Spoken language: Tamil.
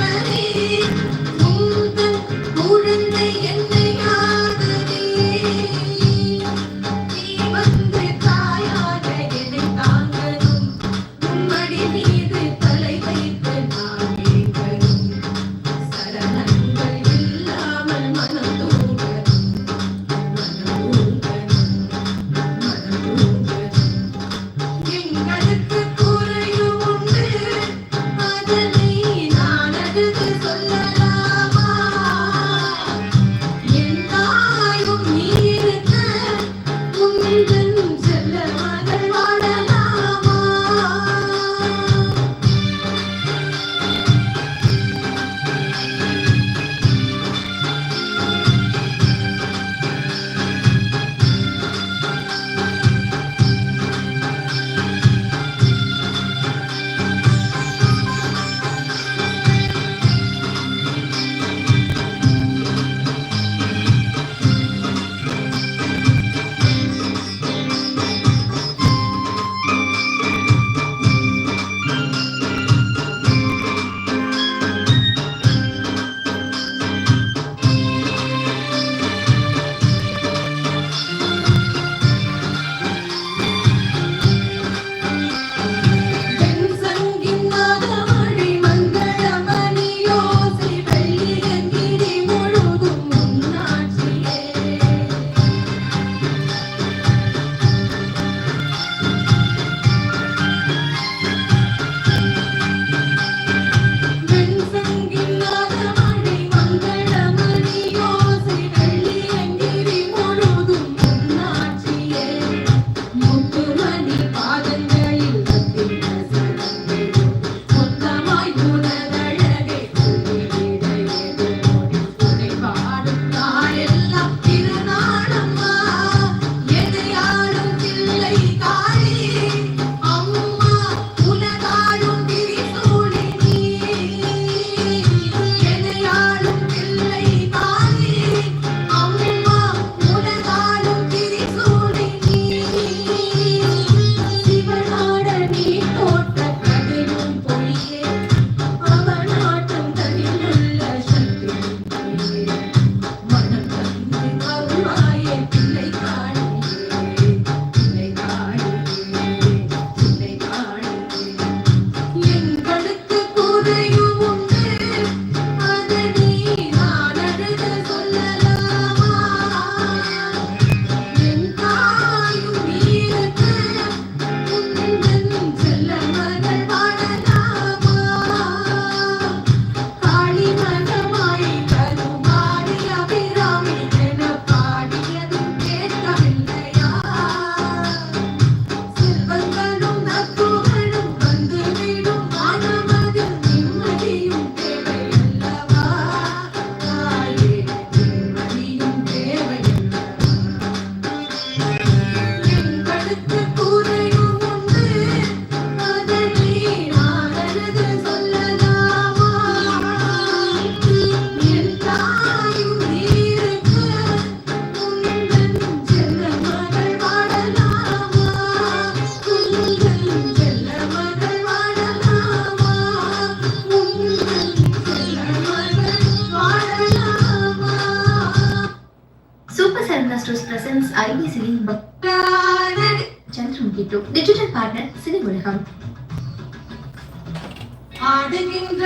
my DD digital partner Cini Ulagam. ஆடுகின்ற